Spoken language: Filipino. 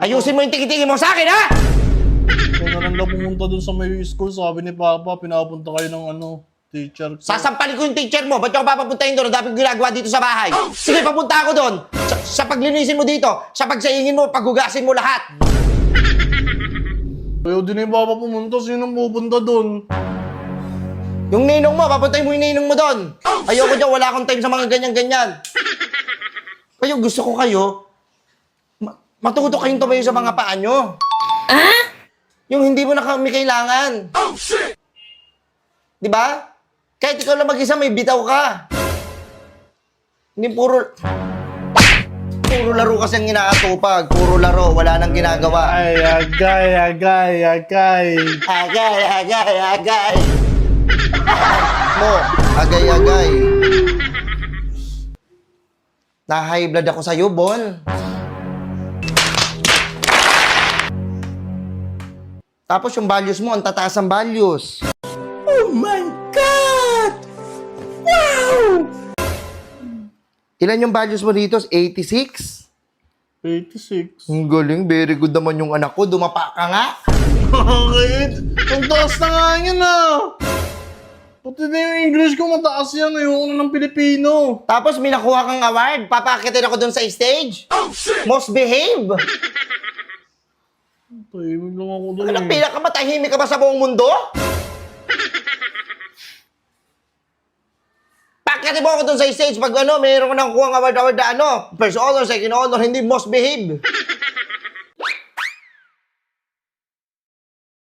Ayusin mo yung tingin mo sa akin, ha? Kaya na lang daw pumunta dun sa may school, sabi ni Papa, pinapunta kayo ng ano, teacher ko. Sasampalin ko yung teacher mo. Ba't yung papapuntahin doon? Ang dami kong ginagawa dito sa bahay. Sige, papunta ako doon. Sa, sa paglinisin mo dito, sa pagsayingin mo, paghugasin mo lahat. Ayaw din ni Papa pumunta, sinong pupunta dun? Yung ninong mo, papuntahin mo yung ninong mo doon. Ayoko dyan, wala akong time sa mga ganyan-ganyan. Kayo, gusto ko kayo, matuto kayong tumayo sa mga paa nyo. Yung hindi mo na kami kailangan. Di ba? Kahit ikaw lang mag-isa, may bitaw ka. Hindi puro... Puro laro kasi ang inaatupag. Puro laro, wala nang ginagawa. Ay, agay, agay, agay. Agay, agay, agay. Mo, agay, agay. Na-high blood ako sa'yo, Bon. Tapos yung values mo, ang tataas ang values. Oh my God! Wow! Ilan yung values mo dito? 86? 86. Ang galing, very good naman yung anak ko. Dumapa ka nga. Bakit? Ang taas na nga yan ah. Pati na yung English ko mataas yan. Ayoko na ng Pilipino. Tapos may nakuha kang award. Papakitin ako dun sa stage. Most behave. Tahimik lang ako dun Anong eh. pinakamatahimik ka ba sa buong mundo? Pakitin mo ako dun sa stage pag ano, mayroon ko nakuha ng award award na ano. First honor, second honor, hindi most behave.